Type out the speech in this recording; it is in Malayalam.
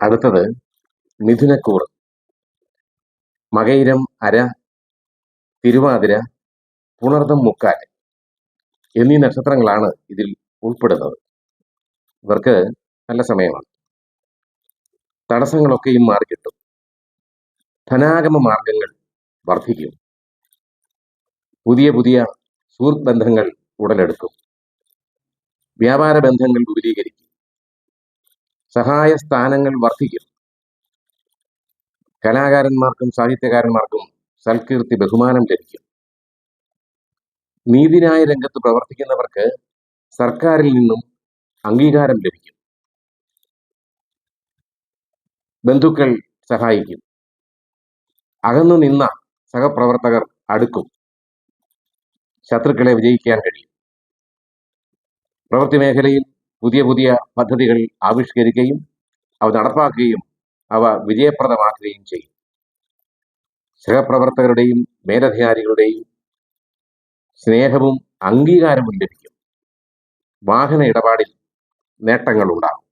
അടുത്തത് മിഥുനക്കൂർ മകയിരം അര തിരുവാതിര പുണർദം മുക്കാൽ എന്നീ നക്ഷത്രങ്ങളാണ് ഇതിൽ ഉൾപ്പെടുന്നത്. ഇവർക്ക് നല്ല സമയമാണ്. തടസ്സങ്ങളൊക്കെയും മാറിക്കിട്ടും. ധനാഗമ മാർഗങ്ങൾ വർദ്ധിക്കും. പുതിയ പുതിയ സുഹൃത്ത് ബന്ധങ്ങൾ ഉടലെടുക്കും. വ്യാപാര ബന്ധങ്ങൾ വിപുലീകരിക്കും. സഹായ സ്ഥാനങ്ങൾ വർദ്ധിക്കും. കലാകാരന്മാർക്കും സാഹിത്യകാരന്മാർക്കും സൽകീർത്തി ബഹുമാനം ലഭിക്കും. നീതിന്യായ രംഗത്ത് പ്രവർത്തിക്കുന്നവർക്ക് സർക്കാരിൽ നിന്നും അംഗീകാരം ലഭിക്കും. ബന്ധുക്കൾ സഹായിക്കും. അകന്നു നിന്ന സഹപ്രവർത്തകർ അടുക്കും. ശത്രുക്കളെ വിജയിക്കാൻ കഴിയും. പ്രവൃത്തി മേഖലയിൽ പുതിയ പുതിയ പദ്ധതികൾ ആവിഷ്കരിക്കുകയും അവ നടപ്പാക്കുകയും അവ വിജയപ്രദമാക്കുകയും ചെയ്യും. സഹപ്രവർത്തകരുടെയും മേലധികാരികളുടെയും സ്നേഹവും അംഗീകാരവും ലഭിക്കും. വാഹന ഇടപാടിൽ നേട്ടങ്ങൾ ഉണ്ടാകും